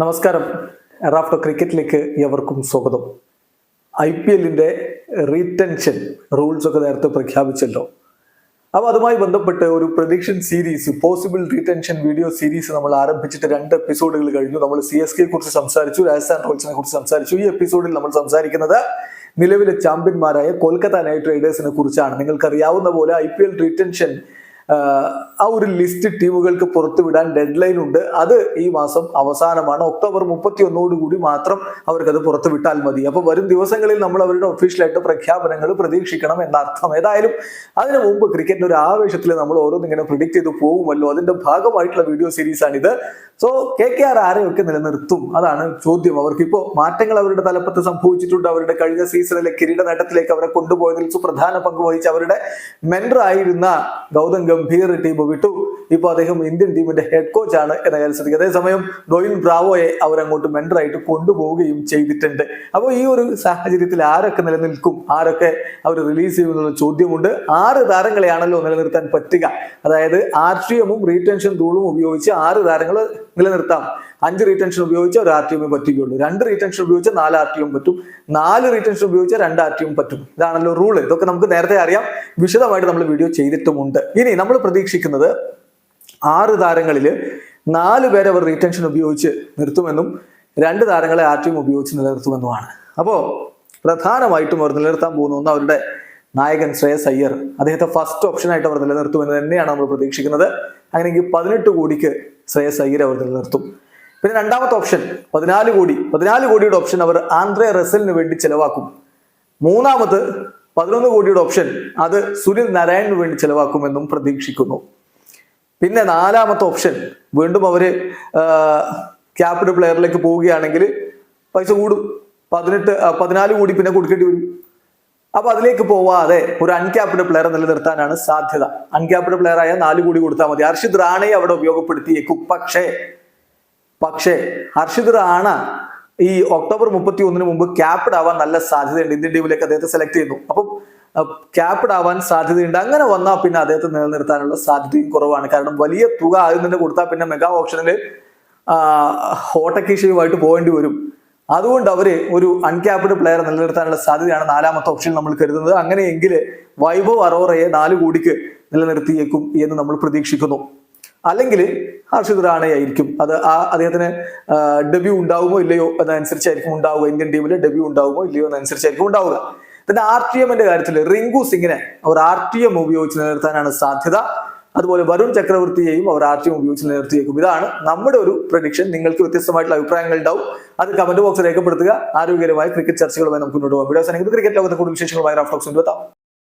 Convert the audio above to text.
നമസ്കാരം. റാഫ്റ്റോ ക്രിക്കറ്റിലേക്ക് എവർക്കും സ്വാഗതം. ഐ പി എല്ലിന്റെ റീടെൻഷൻ റൂൾസ് ഒക്കെ നേരത്തെ പ്രഖ്യാപിച്ചല്ലോ. അപ്പോൾ അതുമായി ബന്ധപ്പെട്ട് ഒരു prediction series possible retention video series നമ്മൾ ആരംഭിച്ചിട്ട് രണ്ട് എപ്പിസോഡുകൾ കഴിഞ്ഞു. നമ്മൾ സി എസ് കെയെ കുറിച്ച് സംസാരിച്ചു രാജസ്ഥാൻ റോയൽസിനെ കുറിച്ച് സംസാരിച്ചു. ഈ എപ്പിസോഡിൽ നമ്മൾ സംസാരിക്കുന്നത് നിലവിലെ ചാമ്പ്യന്മാരായ കൊൽക്കത്ത നൈറ്റ് റൈഡേഴ്സിനെ കുറിച്ചാണ്. നിങ്ങൾക്കറിയാവുന്ന പോലെ ഐ പി എൽ റീടെൻഷൻ ആ ഒരു ലിസ്റ്റ് ടീമുകൾക്ക് പുറത്തുവിടാൻ ഡെഡ് ലൈൻ ഉണ്ട്. അത് ഈ മാസം അവസാനമാണ്. ഒക്ടോബർ മുപ്പത്തി ഒന്നോടുകൂടി മാത്രം അവർക്കത് പുറത്തുവിട്ടാൽ മതി. അപ്പൊ വരും ദിവസങ്ങളിൽ നമ്മൾ അവരുടെ ഒഫീഷ്യലായിട്ട് പ്രഖ്യാപനങ്ങൾ പ്രതീക്ഷിക്കണം എന്നർത്ഥം ഏതായാലും അതിനു മുമ്പ് ക്രിക്കറ്റിന്റെ ഒരു ആവേശത്തിൽ നമ്മൾ ഓരോന്നിങ്ങനെ പ്രിഡിക്റ്റ് ചെയ്ത് പോകുമല്ലോ. അതിന്റെ ഭാഗമായിട്ടുള്ള വീഡിയോ സീരീസ് ആണിത്. സോ കെ കെ ആർ ആരെയൊക്കെ നിലനിർത്തും? അതാണ് ചോദ്യം. അവർക്ക് ഇപ്പോ മാറ്റങ്ങൾ അവരുടെ തലപ്പത്ത് സംഭവിച്ചിട്ടുണ്ട്. അവരുടെ കഴിഞ്ഞ സീസണിലെ കിരീട നേട്ടത്തിലേക്ക് അവരെ കൊണ്ടുപോയതിൽ സുപ്രധാന പങ്ക് വഹിച്ച അവരുടെ മെന്റർ ആയിരുന്ന ഗൗതം ഗംഭീർ ടീം വിട്ടു. ഇപ്പോൾ അദ്ദേഹം ഇന്ത്യൻ ടീമിന്റെ ഹെഡ് കോച്ച് ആണ് എന്ന കാര്യം ശ്രദ്ധിക്കുക. അതേസമയം ഡോയിൻ ബ്രാവോയെ അവരങ്ങോട്ട് മെന്ററായിട്ട് കൊണ്ടുപോവുകയും ചെയ്തിട്ടുണ്ട്. അപ്പോൾ ഈ ഒരു സാഹചര്യത്തിൽ ആരൊക്കെ നിലനിൽക്കും? ആരൊക്കെ അവർ റിലീസ് ചെയ്യുമെന്നുള്ള ചോദ്യമുണ്ട്. ആറ് താരങ്ങളെയാണല്ലോ നിലനിർത്താൻ പറ്റുക. അതായത് ആർ ടി എമ്മും റീടെൻഷൻ റൂളും ഉപയോഗിച്ച് ആറ് താരങ്ങൾ നിലനിർത്താം. അഞ്ച് റീടെൻഷൻ ഉപയോഗിച്ച് ഒരു ആർ ടി എമ്മേ പറ്റുകയുള്ളൂ. രണ്ട് റീടെൻഷൻ ഉപയോഗിച്ച് നാല് ആർ ടി എം പറ്റും. നാല് റീടെൻഷൻ ഉപയോഗിച്ച് രണ്ട് ആർ ടി എം പറ്റും. ഇതാണല്ലോ റൂൾ ഇതൊക്കെ നമുക്ക് നേരത്തെ അറിയാം. വിശദമായിട്ട് നമ്മൾ വീഡിയോ ചെയ്തിട്ടുമുണ്ട്. ഇനി നമ്മൾ പ്രതീക്ഷിക്കുന്നത് ആറ് താരങ്ങളിൽ നാല് പേരെ അവർ റീടെൻഷൻ ഉപയോഗിച്ച് നിർത്തുമെന്നും രണ്ട് താരങ്ങളെ ആർ ടീം ഉപയോഗിച്ച് നിലനിർത്തുമെന്നുമാണ്. അപ്പോൾ പ്രധാനമായിട്ടും അവർ നിലനിർത്താൻ പോകുന്ന അവരുടെ നായകൻ ശ്രേയസ് അയ്യർ. അദ്ദേഹത്തെ ഫസ്റ്റ് ഓപ്ഷനായിട്ട് അവർ നിലനിർത്തുമെന്ന് തന്നെയാണ് നമ്മൾ പ്രതീക്ഷിക്കുന്നത്. അങ്ങനെയെങ്കിൽ പതിനെട്ട് കോടിക്ക് ശ്രേയസ് അയ്യർ അവർ നിലനിർത്തും. പിന്നെ രണ്ടാമത്തെ ഓപ്ഷൻ പതിനാല് കോടി. പതിനാല് കോടിയുടെ ഓപ്ഷൻ അവർ ആന്ധ്രേ റസലിന് വേണ്ടി ചെലവാക്കും. മൂന്നാമത് പതിനൊന്ന് കോടിയുടെ ഓപ്ഷൻ അത് സുനിൽ നാരായണന് വേണ്ടി ചെലവാക്കുമെന്നും പ്രതീക്ഷിക്കുന്നു. പിന്നെ നാലാമത്തെ ഓപ്ഷൻ വീണ്ടും അവർ ക്യാപിറ്റൽ പ്ലെയറിലേക്ക് പോവുകയാണെങ്കിൽ പൈസ കൂടും. പതിനെട്ട് പതിനാല് കോടി പിന്നെ കൊടുക്കേണ്ടി വരും. അപ്പൊ അതിലേക്ക് പോവാതെ ഒരു അൺക്യാപ്ഡ് പ്ലെയറെ നിലനിർത്താനാണ് സാധ്യത. അൺക്യാപ്ഡ് പ്ലെയർ ആയ നാല് കോടി കൊടുത്താൽ മതി. ഹർഷിത് റാണയെ അവിടെ ഉപയോഗപ്പെടുത്തിയേക്കും. പക്ഷേ പക്ഷേ ഹർഷിത് റാണ ഈ ഒക്ടോബർ മുപ്പത്തി ഒന്നിന് മുമ്പ് ക്യാപ്ഡ് ആവാൻ നല്ല സാധ്യതയുണ്ട്. ഇന്ത്യൻ ടീമിലേക്ക് അദ്ദേഹത്തെ സെലക്ട് ചെയ്യുന്നു. അപ്പം ക്യാപ്ഡ് ആവാൻ സാധ്യതയുണ്ട്. അങ്ങനെ വന്നാൽ പിന്നെ അദ്ദേഹത്തെ നിലനിർത്താനുള്ള സാധ്യതയും കുറവാണ്. കാരണം വലിയ തുക ആദ്യം തന്നെ കൊടുത്താൽ പിന്നെ മെഗാ ഓപ്ഷനിൽ ഹോട്ടക്കീഷയുമായിട്ട് പോകേണ്ടി വരും. അതുകൊണ്ട് അവർ ഒരു അൺക്യാപ്ഡ് പ്ലെയർ നിലനിർത്താനുള്ള സാധ്യതയാണ് നാലാമത്തെ ഓപ്ഷൻ നമ്മൾ കരുതുന്നത്. അങ്ങനെയെങ്കിൽ വൈഭവ് അറോറയെ നാല് കോടിക്ക് നിലനിർത്തിയേക്കും എന്ന് നമ്മൾ പ്രതീക്ഷിക്കുന്നു. അല്ലെങ്കിൽ ഹർഷിത് റാണയായിരിക്കും അത് ആ അദ്ദേഹത്തിന് ഡെബ്യൂ ഉണ്ടാവുമോ ഇല്ലയോ എന്നനുസരിച്ചായിരിക്കും ഉണ്ടാവുക. ഇന്ത്യൻ ടീമിൽ ഡെബ്യൂ ഉണ്ടാവുമോ ഇല്ലയോ എന്നനുസരിച്ചായിരിക്കും ഉണ്ടാവുക. പിന്നെ ആർ ടി എമ്മിന്റെ കാര്യത്തിൽ റിങ്കു സിംഗിനെ അവർ ആർ ടി എം ഉപയോഗിച്ച് നിലനിർത്താനാണ് സാധ്യത. അതുപോലെ വരുൺ ചക്രവർത്തിയെയും അവർ ആർ ടി എം ഉപയോഗിച്ച് നിലനിർത്തിയേക്കും. ഇതാണ് നമ്മുടെ ഒരു പ്രഡിക്ഷൻ നിങ്ങൾക്ക് വ്യത്യസ്തമായിട്ടുള്ള അഭിപ്രായങ്ങൾ ഉണ്ടാവും. അത് കമന്റ് ബോക്സിൽ രേഖപ്പെടുത്തുക. ആരോഗ്യകരമായ ക്രിക്കറ്റ് ചർച്ചകളുമായി നമുക്ക് മുന്നോട്ട് പോകാം. വീഡിയോ ക്രിക്കറ്റ് ലോകത്തെ കൂടുതൽ വിശേഷങ്ങളുമായി റാഫ്ലോക്സ് എത്താം.